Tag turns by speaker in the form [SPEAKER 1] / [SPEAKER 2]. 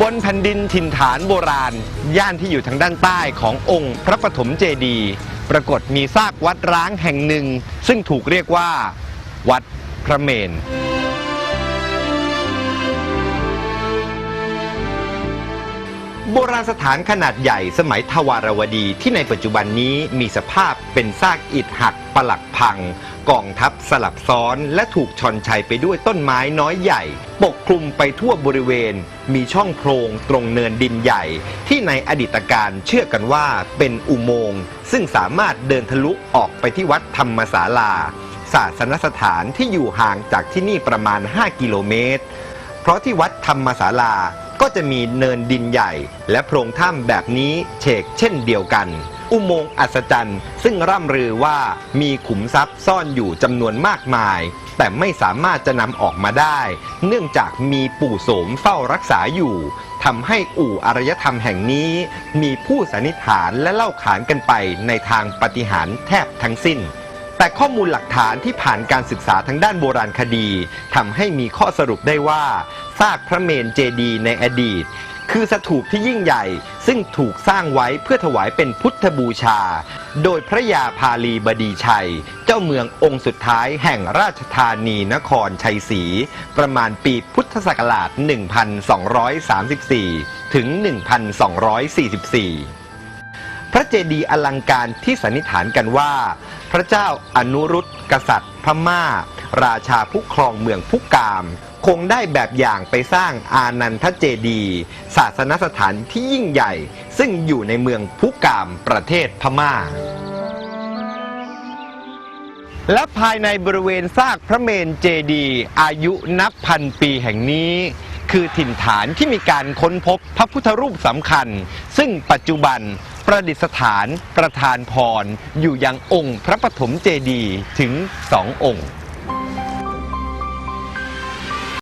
[SPEAKER 1] บนแผ่นดินถิ่นฐานโบราณ ย่านที่อยู่ทางด้านใต้ขององค์พระปฐมเจดีย์ปรากฏมีซากวัดร้างแห่งหนึ่ง ซึ่งถูกเรียกว่า วัดพระเมน โบราณสถานขนาดใหญ่สมัยทวารวดีที่ในปัจจุบันนี้มีสภาพเป็นซากอิฐหักปลักพัง กองทับสลับซ้อนและถูกชอนชัยไปด้วยต้นไม้น้อยใหญ่ ปกคลุมไปทั่วบริเวณ มีช่องโพรงตรงเนินดินใหญ่ ที่ในอดีตการเชื่อกันว่าเป็นอุโมงค์ซึ่งสามารถเดินทะลุออกไปที่วัดธรรมศาลา ศาสนสถานที่อยู่ห่างจากที่นี่ประมาณ 5 กิโลเมตร เพราะที่วัดธรรมศาลา ก็จะมีเนินดินใหญ่ และโพรงถ้ำแบบนี้เฉกเช่นเดียวกัน อุโมงค์อัศจรรย์ ซึ่งร่ำลือว่ามีขุมทรัพย์ซ่อนอยู่จำนวนมากมาย แต่ไม่สามารถจะนำออกมาได้ เนื่องจากมีปู่โสมเฝ้ารักษาอยู่ทำให้อู่อารยธรรมแห่งนี้ มีผู้สันนิษฐานและเล่าขานกันไปในทางปฏิหารแทบทั้งสิ้นแต่ข้อมูลหลักฐานที่ผ่านการศึกษาทางด้านโบราณคดีทำให้มีข้อสรุปได้ว่า ซากพระเมนเจดีย์ในอดีต คือสถูปที่ยิ่งใหญ่ซึ่งถูกสร้างไว้เพื่อถวายเป็นพุทธบูชา โดยพระยาพาลีบดีชัย เจ้าเมืององค์สุดท้ายแห่งราชธานีนครชัยศรีประมาณปีพุทธศักราช 1234 ถึง 1244พระเจดีย์อลังการที่สันนิษฐานกันว่า พระเจ้าอนุรุตกษัตริย์พม่า ราชาผู้ครองเมืองพุกาม คงได้แบบอย่างไปสร้างอานันทเจดีศาสนสถานที่ยิ่งใหญ่ ซึ่งอยู่ในเมืองพุกามประเทศพม่า และภายในบริเวณซากพระเมนเจดีอายุนับพันปีแห่งนี้คือถิ่นฐานที่มีการค้นพบพระพุทธรูปสำคัญ ซึ่งปัจจุบันประดิษฐานประธานพร อยู่ยังองค์พระปฐมเจดีย์ถึงสององค์